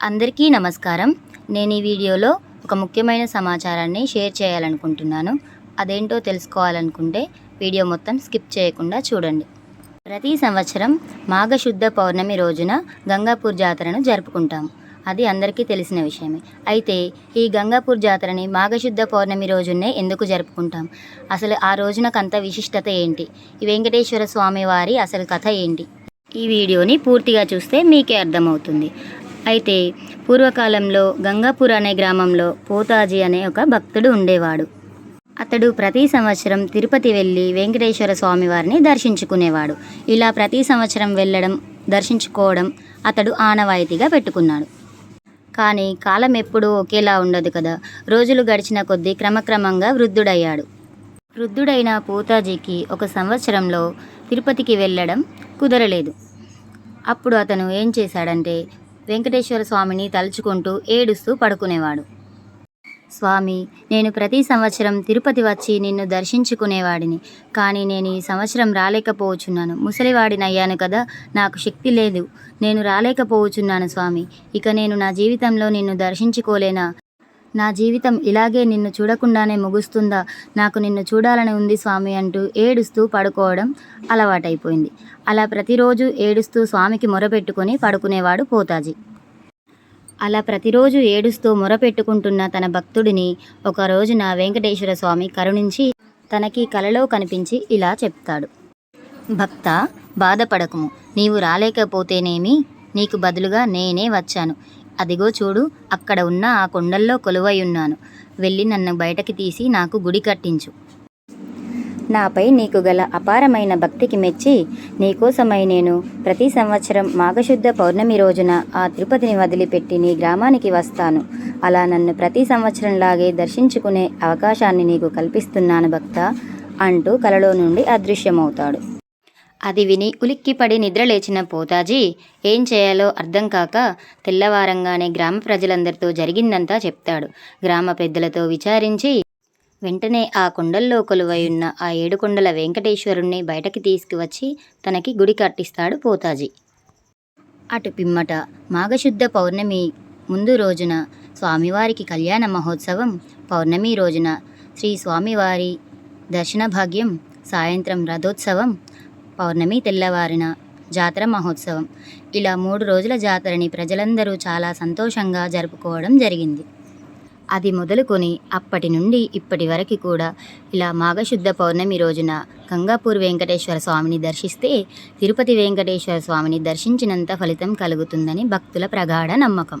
అందరికీ నమస్కారం. నేను ఈ వీడియోలో ఒక ముఖ్యమైన సమాచారాన్ని షేర్ చేయాలనుకుంటున్నాను. అదేంటో తెలుసుకోవాలనుకుంటే వీడియో మొత్తం స్కిప్ చేయకుండా చూడండి. ప్రతి సంవత్సరం మాఘశుద్ధ పౌర్ణమి రోజున గంగాపూర్ జాతరను జరుపుకుంటాం. అది అందరికీ తెలిసిన విషయమే. అయితే ఈ గంగాపూర్ జాతరని మాఘశుద్ధ పౌర్ణమి రోజునే ఎందుకు జరుపుకుంటాం? అసలు ఆ రోజునకంత విశిష్టత ఏంటి? ఈ వెంకటేశ్వర స్వామి వారి అసలు కథ ఏంటి? ఈ వీడియోని పూర్తిగా చూస్తే మీకే అర్థమవుతుంది. అయితే పూర్వకాలంలో గంగాపూర్ అనే గ్రామంలో పోతాజీ అనే ఒక భక్తుడు ఉండేవాడు. అతడు ప్రతి సంవత్సరం తిరుపతి వెళ్ళి వెంకటేశ్వర స్వామి వారిని దర్శించుకునేవాడు. ఇలా ప్రతి సంవత్సరం వెళ్ళడం దర్శించుకోవడం అతడు ఆనవాయితీగా పెట్టుకున్నాడు. కానీ కాలం ఎప్పుడూ ఒకేలా ఉండదు కదా. రోజులు గడిచిన కొద్దీ క్రమక్రమంగా వృద్ధుడయ్యాడు. వృద్ధుడైన పోతాజీకి ఒక సంవత్సరంలో తిరుపతికి వెళ్ళడం కుదరలేదు. అప్పుడు అతను ఏం చేశాడంటే వెంకటేశ్వర స్వామిని తలుచుకుంటూ ఏడుస్తూ పడుకునేవాడు. స్వామి నేను ప్రతి సంవత్సరం తిరుపతి వచ్చి నిన్ను దర్శించుకునేవాడిని. కానీ నేను ఈ సంవత్సరం రాలేకపోవచ్చున్నాను. ముసలివాడిని అయ్యాను కదా నాకు శక్తి లేదు. నేను రాలేకపోవచ్చున్నాను స్వామి. ఇక నేను నా జీవితంలో నిన్ను దర్శించుకోలేనా? నా జీవితం ఇలాగే నిన్ను చూడకుండానే ముగుస్తుందా? నాకు నిన్ను చూడాలని ఉంది స్వామి అంటూ ఏడుస్తూ పడుకోవడం అలవాటైపోయింది. అలా ప్రతిరోజు ఏడుస్తూ స్వామికి మొరపెట్టుకొని పడుకునేవాడు పోతాజీ. అలా ప్రతిరోజు ఏడుస్తూ మొరపెట్టుకుంటున్న తన భక్తుడిని ఒక రోజున వెంకటేశ్వర స్వామి కరుణించి తనకి కలలో కనిపించి ఇలా చెప్తాడు. భక్త బాధపడకుము. నీవు రాలేకపోతేనేమి? నీకు బదులుగా నేనే వచ్చాను. అదిగో చూడు అక్కడ ఉన్న ఆ కొండల్లో కొలువై ఉన్నాను. వెళ్ళి నన్ను బయటకి తీసి నాకు గుడి కట్టించు. నాపై నీకు గల అపారమైన భక్తికి మెచ్చి నీకోసమై నేను ప్రతి సంవత్సరం మాఘశుద్ధ పౌర్ణమి రోజున ఆ తిరుపతిని వదిలిపెట్టి నీ గ్రామానికి వస్తాను. అలా నన్ను ప్రతి సంవత్సరంలాగే దర్శించుకునే అవకాశాన్ని నీకు కల్పిస్తున్నాను భక్త అంటూ కలలో నుండి అదృశ్యమవుతాడు. అది విని ఉలిక్కిపడి నిద్రలేచిన పోతాజీ ఏం చేయాలో అర్థం కాక తెల్లవారంగానే గ్రామ ప్రజలందరితో జరిగిందంతా చెప్తాడు. గ్రామ పెద్దలతో విచారించి వెంటనే ఆ కొండల్లో కొలువై ఉన్న ఆ ఏడుకొండల వెంకటేశ్వరుణ్ణి బయటకి తీసుకువచ్చి తనకి గుడి కట్టిస్తాడు పోతాజీ. అటు పిమ్మట మాఘశుద్ధ పౌర్ణమి ముందు రోజున స్వామివారికి కళ్యాణ మహోత్సవం పౌర్ణమి రోజున శ్రీ స్వామివారి దర్శన భాగ్యం సాయంత్రం రథోత్సవం పౌర్ణమి తెల్లవారిన జాతర మహోత్సవం. ఇలా మూడు రోజుల జాతరని ప్రజలందరూ చాలా సంతోషంగా జరుపుకోవడం జరిగింది. అది మొదలుకొని అప్పటి నుండి ఇప్పటి వరకు కూడా ఇలా మాఘశుద్ధ పౌర్ణమి రోజున గంగాపూర్ వెంకటేశ్వర స్వామిని దర్శిస్తే తిరుపతి వెంకటేశ్వర స్వామిని దర్శించినంత ఫలితం కలుగుతుందని భక్తుల ప్రగాఢ నమ్మకం.